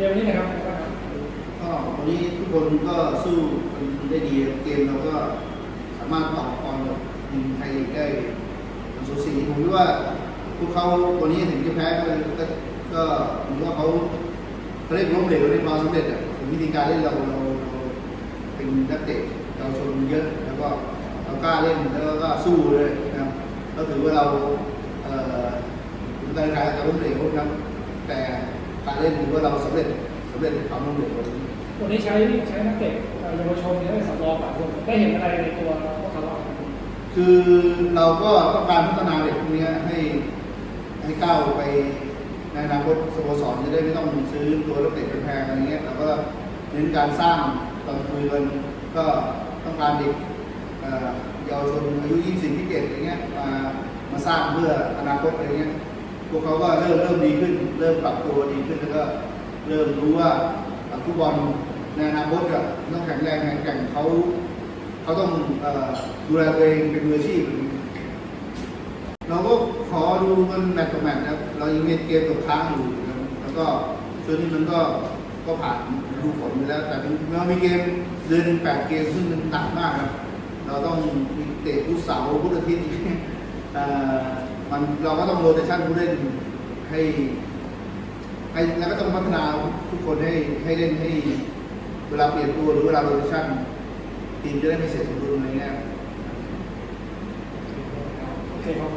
กมวันนี้นะครับเป็นไงบ้างครับก็วันนี้ทุกคนก็สู้กันได้ดีเกมเราก็สามารถต่อกรกับทีมไทยได้สูสีผมคิดว่าพวกเขาวันนี้ถึงจะแพ้ก็ก็ผมว่าเขาเขาเรียกล้มเหลวในความสำเร็จอะวิธีการเล่นเราเราเป็นนักเตะเราชนเยอะแล้วก็เรากล้าเล่นแล้วก็สู้เลยนะครับก็ถือว่าเราเอ่อถึงการล้มเหลวนะครับแต่ การเล่นถือว่าเราสำเร็จสำเร็จในความล้มเหลววันนี้วันนี้ใช้ใช้นักเตะเยาวชนได้สำรองหลายคนได้เห็นอะไรในตัวพวกเขาบ้างคือเราก็ต้องการพัฒนาเด็กพวกนี้ให้ให้ก้าวไปในอนาคตสโมสรจะได้ไม่ต้องซื้อตัวนักเตะแพงๆอะไรเงี้ยเราก็เน้นการสร้างตอนคุยกันก็ต้องการเด็กเอ่อเยาวชนอายุ 20 27อะไรเงี้ยมามาสร้างเพื่ออนาคตอะไรเงี้ย พวกเขาก็เริ่มเริ่มดีขึ้น เริ่มปรับตัวดีขึ้นแล้วก็เริ่มรู้ว่าฟุตบอลในอนาคตอะต้องแข็งแรงแข็งแกร่งเขาเขาต้องอดูแลตัวเองเป็นมืออาชีพเราก็ขอดูมันแมตต์ต่อแมตต์นะครับเรายังมีเกมตกค้างอยู่แล้วก็ช่วงนี้มันก็ก็ผ่านฤดูฝนไปแล้ว แต่เรามีเกมเดือนหนึ่งแปดเกมซึ่งมันหนักมากครับ เราต้องมีเตะพุธเสาร์พุธอาทิตย์ มันเราก็ต้องโรเตชั่นผู้เล่นให้ให้แล้วก็ต้องพัฒนาทุกคนให้ให้เล่นให้เวลาเปลี่ยนตัวหรือเวลาโรเตชั่นทีมจะได้ไม่เสียสมดุลอะไรเงี้ยโอเคครับ